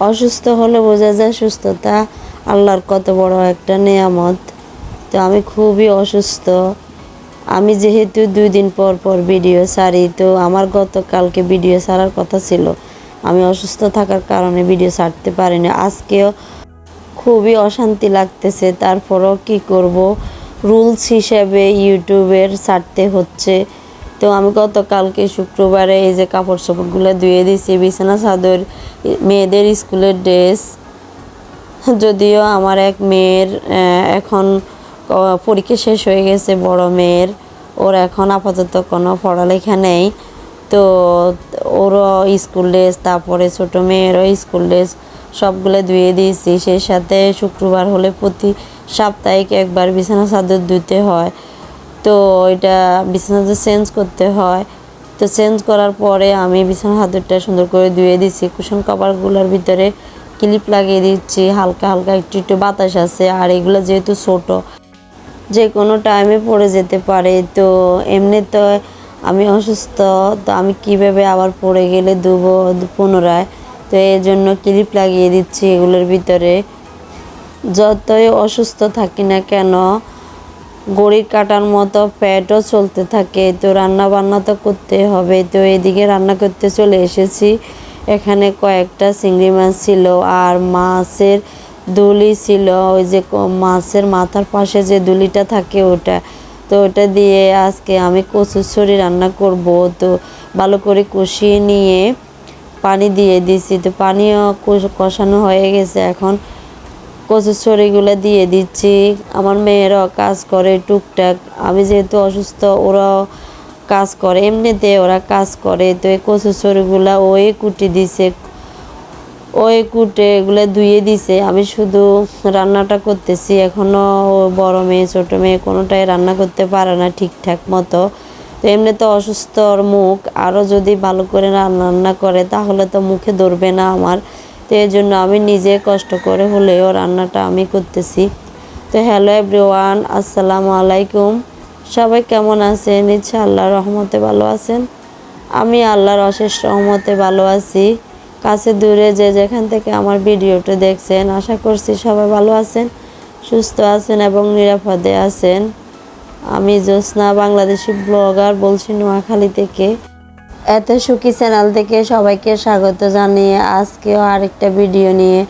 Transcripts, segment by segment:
অসুস্থ হলে বোঝা যায় সুস্থতা আল্লাহর কত বড় একটা নেয়ামত। তো আমি খুবই অসুস্থ। আমি যেহেতু দুই দিন পর পর ভিডিও ছাড়ি, তো আমার গতকালকে ভিডিও ছাড়ার কথা ছিল। আমি অসুস্থ থাকার কারণে ভিডিও ছাড়তে পারিনি। আজকেও খুবই অশান্তি লাগতেছে। তারপরও কি করব? রুলস হিসেবে ইউটিউবের ছাড়তে হচ্ছে। তো আমি গতকালকে শুক্রবারে এই যে কাপড় চোপড়গুলো ধুয়ে দিয়েছি বিছানা, চাদর, মেয়েদের স্কুলের ড্রেস। যদিও আমার এক মেয়ের এখন পরীক্ষা শেষ হয়ে গেছে, বড় মেয়ের। ওর এখন আপাতত কোনো পড়ালেখা নেই। তো ওরও স্কুল ড্রেস, তারপরে ছোট মেয়েরও স্কুল ড্রেস সবগুলো ধুয়ে দিয়েছি। সেই সাথে শুক্রবার হলে প্রতি সাপ্তাহিক একবার বিছানা, চাদর ধুতে হয়। তো এটা বিছানাতে চেঞ্জ করতে হয়। তো চেঞ্জ করার পরে আমি বিছানা চাদরটা সুন্দর করে ধুয়ে দিচ্ছি কুশন কভারগুলোর ভিতরে ক্লিপ লাগিয়ে দিচ্ছি। হালকা হালকা একটু একটু বাতাস আছে। আর এগুলো যেহেতু ছোট, যে কোনো টাইমে পড়ে যেতে পারে। তো এমনি তো আমি অসুস্থ, তো আমি কীভাবে আবার পড়ে গেলে দুবো পুনরায়? তো এই জন্য ক্লিপ লাগিয়ে দিচ্ছি এগুলোর ভিতরে। যতই অসুস্থ থাকি না কেন গড়ির কাটার মতো প্যাটও চলতে থাকে। তো রান্না বান্না তো করতে হবে। তো এদিকে রান্না করতে চলে এসেছি। এখানে কয়েকটা চিংড়ি মাছ ছিল আর মাছের দুলি ছিল। ওই যে মাছের মাথার পাশে যে দুলিটা থাকে ওটা। তো ওটা দিয়ে আজকে আমি কচুরছড়ি রান্না করব। তো ভালো করে কষিয়ে নিয়ে পানি দিয়ে দিছি। তো পানিও কষ- কষানো হয়ে গেছে এখন। কচুর ছড়িগুলো দিয়ে দিচ্ছি। আমার মেয়েরাও কাজ করে টুকটাক। আমি যেহেতু অসুস্থ, ওরাও কাজ করে। এমনিতে ওরা কাজ করে। তো এই কচুর ছড়িগুলো ওই কুটি দিছে। ওই কুটে এগুলো ধুয়ে দিছে। আমি শুধু রান্নাটা করতেছি। এখনও বড় মেয়ে, ছোট মেয়ে কোনোটাই রান্না করতে পারে না ঠিকঠাক মতো। তো এমনি তো অসুস্থ ওর মুখ। আরও যদি ভালো করে রান্না করে, তাহলে তো মুখে ধরবে না আমার। তো এই জন্য আমি নিজে কষ্ট করে হলেও রান্নাটা আমি করতেছি। তো হ্যালো এভরিওয়ান, আসসালামু আলাইকুম। সবাই কেমন আছেন? ইচ্ছা আল্লাহর রহমতে ভালো আছেন। আমি আল্লাহর অশেষ রহমতে ভালো আছি। কাছে দূরে যে যেখান থেকে আমার ভিডিওটা দেখছেন, আশা করছি সবাই ভালো আছেন, সুস্থ আছেন এবং নিরাপদে আছেন। আমি জ্যোৎস্না বাংলাদেশি ব্লগার বলছি নোয়াখালী থেকে। এত সুখী চ্যানেল থেকে সবাইকে স্বাগত জানিয়ে আজকেও আরেকটা ভিডিও নিয়ে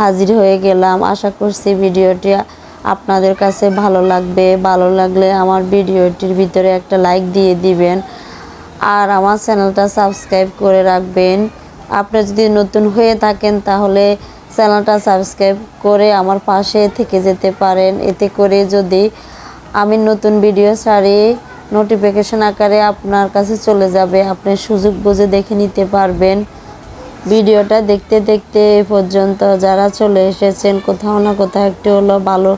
হাজির হয়ে গেলাম। আশা করছি ভিডিওটি আপনাদের কাছে ভালো লাগবে। ভালো লাগলে আমার ভিডিওটির ভিতরে একটা লাইক দিয়ে দিবেন। আর আমার চ্যানেলটা সাবস্ক্রাইব করে রাখবেন। আপনি যদি নতুন হয়ে থাকেন তাহলে চ্যানেলটা সাবস্ক্রাইব করে আমার পাশে থেকে যেতে পারেন। এতে করে যদি আমি নতুন ভিডিও ছাড়ি নোটিফিকেশন আকারে আপনার কাছে চলে যাবে। আপনি সুযোগ বুঝে দেখে নিতে পারবেন। ভিডিওটা দেখতে দেখতে এ পর্যন্ত যারা চলে এসেছেন, কোথাও না কোথাও একটু হলো ভালো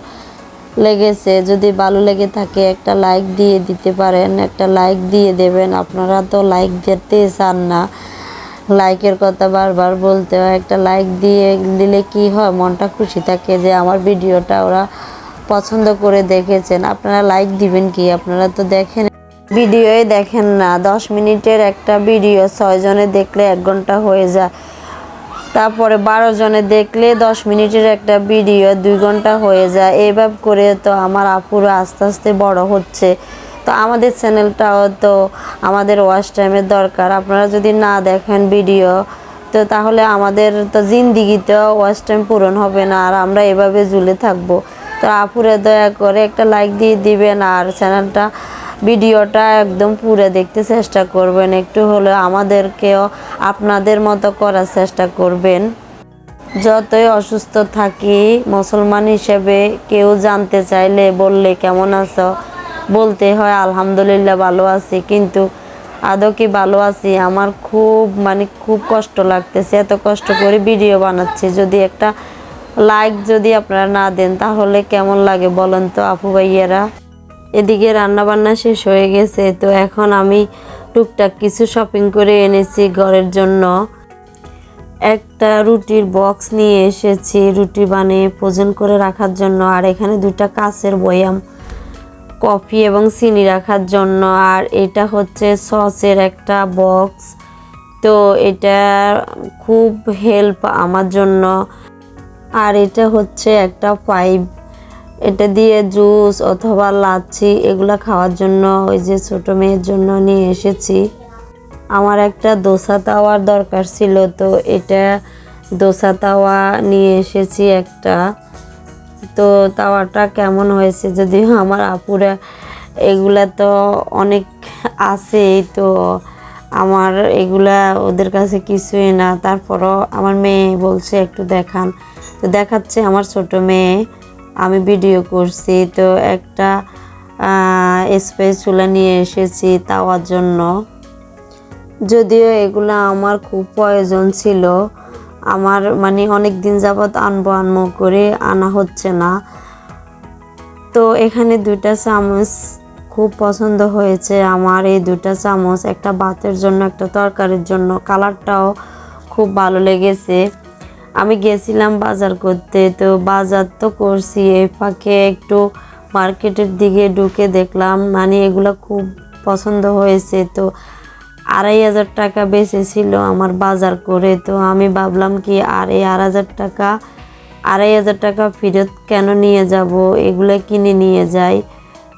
লেগেছে। যদি ভালো লেগে থাকে, একটা লাইক দিয়ে দিতে পারেন। একটা লাইক দিয়ে দেবেন। আপনারা তো লাইক দিতে চান না। লাইকের কথা বারবার বলতে হয়। একটা লাইক দিয়ে দিলে কি হয়? মনটা খুশি থাকে যে আমার ভিডিওটা ওরা পছন্দ করে দেখেছেন, আপনারা লাইক দিবেন কি? আপনারা তো দেখেন, ভিডিওই দেখেন না। দশ মিনিটের একটা ভিডিও, ছয় জনে দেখলে এক ঘণ্টা হয়ে যায়। তারপরে বারো জনে দেখলে দশ মিনিটের একটা ভিডিও, দুই ঘণ্টা হয়ে যায়। এইভাবে করে তো আমার আপুরা আস্তে আস্তে বড় হচ্ছে। তো আমাদের চ্যানেলটাও তো আমাদের ওয়াশ টাইমের দরকার। আপনারা যদি না দেখেন ভিডিও, তো তাহলে আমাদের তো জিন্দিগিতেও ওয়াচ টাইম পূরণ হবে না। আর আমরা এভাবে ঝুলে থাকব। তো আপুরে দয়া করে একটা লাইক দিয়ে দিবেন আর চ্যানেলটা ভিডিওটা একদম পুরো দেখতে চেষ্টা করবেন। একটু হলেও আমাদেরকেও আপনাদের মতো করার চেষ্টা করবেন। যতই অসুস্থ থাকি, মুসলমান হিসেবে কেউ জানতে চাইলে বললে, কেমন আছো? বলতে হয়, আলহামদুলিল্লাহ ভালো আছি। কিন্তু আদৌ কি ভালো আছি? আমার খুব মানে খুব কষ্ট লাগতেছে। এত কষ্ট করে ভিডিও বানাচ্ছি। যদি একটা লাইক যদি আপনারা না দেন, তাহলে কেমন লাগে বলেন তো আপু ভাইয়েরা? এদিকে রান্না বান্না শেষ হয়ে গেছে, তো এখন আমি টুকটাক কিছু শপিং করে এনেছি ঘরের জন্য। একটা রুটির বক্স নিয়ে এসেছি, রুটি বানিয়ে ভোজন করে রাখার জন্য, আর এখানে দুটা কাঁচের বয়াম, কফি এবং চিনি রাখার জন্য, আর এটা হচ্ছে সসের একটা বক্স তো এটা খুব হেল্প আমার জন্য। আর এটা হচ্ছে একটা পাইপ এটা দিয়ে জুস অথবা লাচ্ছি এগুলো খাওয়ার জন্য ওই যে ছোটো মেয়ের জন্য নিয়ে এসেছি। আমার একটা দোসা তাওয়ার দরকার ছিল, তো এটা দোসা তাওয়া নিয়ে এসেছি একটা। তো তাওয়াটা কেমন হয়েছে যদিও আমার আপুরা এগুলা তো অনেক আছেই, তো আমার এগুলা ওদের কাছে কিছুই না। তারপরও আমার মেয়ে বলছে, একটু দেখান। তো দেখাচ্ছে আমার ছোট মেয়ে, আমি ভিডিও করছি। তো একটা স্পেস চুলা নিয়ে এসেছি তাওয়ার জন্য। যদিও এগুলো আমার খুব প্রয়োজন ছিল। আমার মানে অনেক দিন যাবৎ আনব আনব করে আনা হচ্ছে না। তো এখানে দুইটা চামচ খুব পছন্দ হয়েছে আমার। এই দুটা চামচ একটা ভাতের জন্য, একটা তরকারির জন্য। কালারটাও খুব ভালো লেগেছে। আমি গেছিলাম বাজার করতে, তো বাজার তো করছি, এই ফাঁকে একটু মার্কেটের দিকে ঢুকে দেখলাম মানে এগুলো খুব পছন্দ হয়েছে, তো আড়াই হাজার টাকা বেঁচে ছিল আমার বাজার করে, তো আমি ভাবলাম কি, আর এই আড়াই হাজার টাকা, আড়াই হাজার টাকা ফেরত কেন নিয়ে যাব? এগুলো কিনে নিয়ে যাই।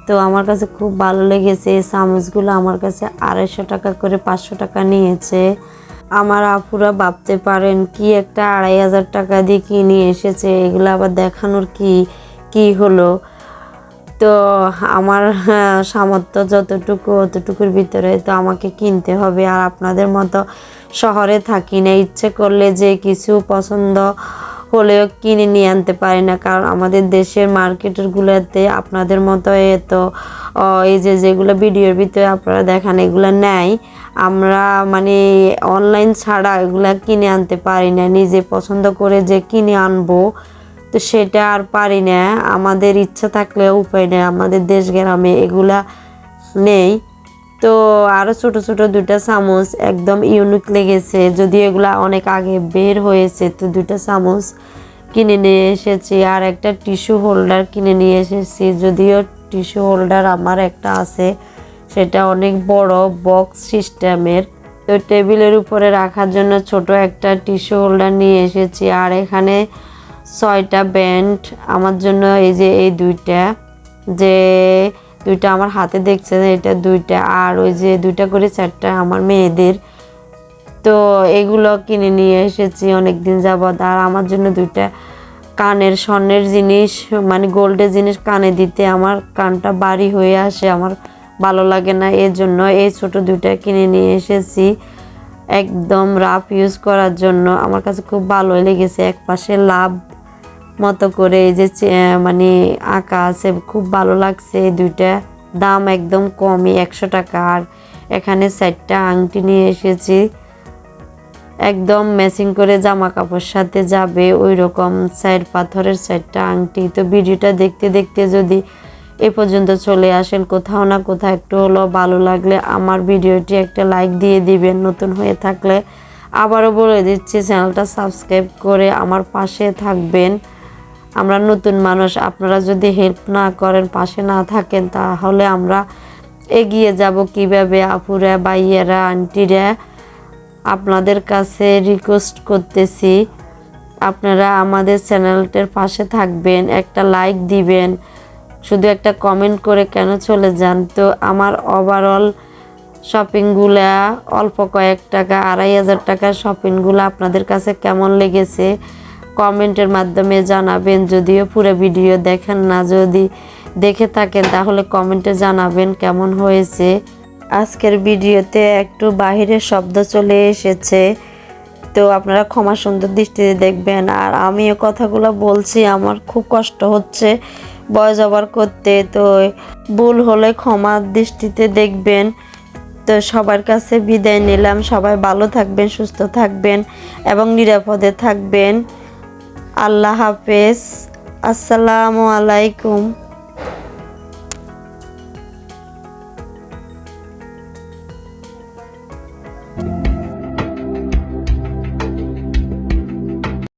তো আমার কাছে খুব ভালো লেগেছে, এই চামচগুলো আমার কাছে আড়াইশো টাকা করে পাঁচশো টাকা নিয়েছে। আমার আপুরা ভাবতে পারেন কি একটা আড়াই হাজার টাকা দিয়ে কিনে এসেছে এগুলো আবার দেখানোর কি কি হলো? তো আমার হ্যাঁ, সামর্থ্য যতটুকু অতটুকুর ভিতরে তো আমাকে কিনতে হবে। আর আপনাদের মতো শহরে থাকি না ইচ্ছে করলে যে কিছু পছন্দ হলেও কিনে নিয়ে আনতে পারি না। কারণ আমাদের দেশের মার্কেটগুলোতে আপনাদের মতো এত এই যে যেগুলো ভিডিওর ভিতরে আপনারা দেখান এগুলো নেয়। আমরা মানে অনলাইন ছাড়া এগুলা কিনে আনতে পারি না। নিজে পছন্দ করে যে কিনে আনব, তো সেটা আর পারি না। আমাদের ইচ্ছা থাকলেও উপায় নেই। আমাদের দেশ গ্রামে এগুলা নেই। তো আরও ছোট ছোট দুটা চামচ একদম ইউনিক লেগেছে। যদি এগুলা অনেক আগে বের হয়েছে, তো দুটা চামচ কিনে নিয়ে এসেছি। আর একটা টিস্যু হোল্ডার কিনে নিয়ে এসেছি। যদিও টিস্যু হোল্ডার আমার একটা আছে। সেটা অনেক বড় বক্স সিস্টেমের তো টেবিলের উপরে রাখার জন্য ছোট একটা টিস্যু হোল্ডার নিয়ে এসেছি। আর এখানে ছয়টা ব্যান্ড আমার জন্য এই যে এই দুইটা, যে দুইটা আমার হাতে দেখছেন এটা দুইটা, আর ওই যে দুইটা করে চারটা আমার মেয়েদের। তো এগুলো কিনে নিয়ে এসেছি অনেক দিন যাবৎ। আর আমার জন্য দুইটা কানের স্বর্ণের জিনিস মানে গোল্ডের জিনিস কানে দিতে আমার কানটা বাড়ি হয়ে আসে, আমার ভালো লাগে না। এর জন্য এই ছোট দুইটা কিনে নিয়ে এসেছি। একদম রাফ ইউজ করার জন্য। আমার কাছে খুব ভালো লেগেছে। এক পাশে লাভ মতো করে এই যে মানে আঁকা আছে, খুব ভালো লাগছে এই দুইটা। দাম একদম কমই, একশো টাকা। আর এখানে চারটা আংটি নিয়ে এসেছি। একদম ম্যাচিং করে জামা কাপড় সাথে যাবে। ওই রকম সাইড পাথরের সাইডটা আংটি। তো ভিডিওটা দেখতে দেখতে যদি এ পর্যন্ত চলে আসেন। কোথাও না কোথাও একটু হলো ভালো লাগলে আমার ভিডিওটি একটা লাইক দিয়ে দিবেন। নতুন হয়ে থাকলে আবারও বলে দিচ্ছি, চ্যানেলটা সাবস্ক্রাইব করে আমার পাশে থাকবেন। আমরা নতুন মানুষ, আপনারা যদি হেল্প না করেন, পাশে না থাকেন, তাহলে আমরা এগিয়ে যাব কীভাবে? আপুরা, ভাইয়েরা, আন্টিরা, আপনাদের কাছে রিকোয়েস্ট করতেছি। আপনারা আমাদের চ্যানেলটার পাশে থাকবেন, একটা লাইক দিবেন। শুধু একটা কমেন্ট করে কেন চলে যান? তো আমার ওভারঅল শপিংগুলা অল্প কয়েক টাকা, আড়াই হাজার টাকার শপিংগুলো আপনাদের কাছে কেমন লেগেছে? কমেন্টের মাধ্যমে জানাবেন। যদিও পুরো ভিডিও দেখেন না, যদি দেখে থাকেন তাহলে কমেন্টে জানাবেন কেমন হয়েছে। আজকের ভিডিওতে একটু বাহিরের শব্দ চলে এসেছে। তো আপনারা ক্ষমা সুন্দর দৃষ্টিতে দেখবেন। আর আমি আমিও কথাগুলো বলছি, আমার খুব কষ্ট হচ্ছে বয়স ওভার করতে। তো ভুল হলে ক্ষমা দৃষ্টিতে দেখবেন। তো সবার কাছে বিদায় নিলাম। সবাই ভালো থাকবেন, সুস্থ থাকবেন এবং নিরাপদে থাকবেন। আল্লাহ হাফেজ। আসসালামু আলাইকুম।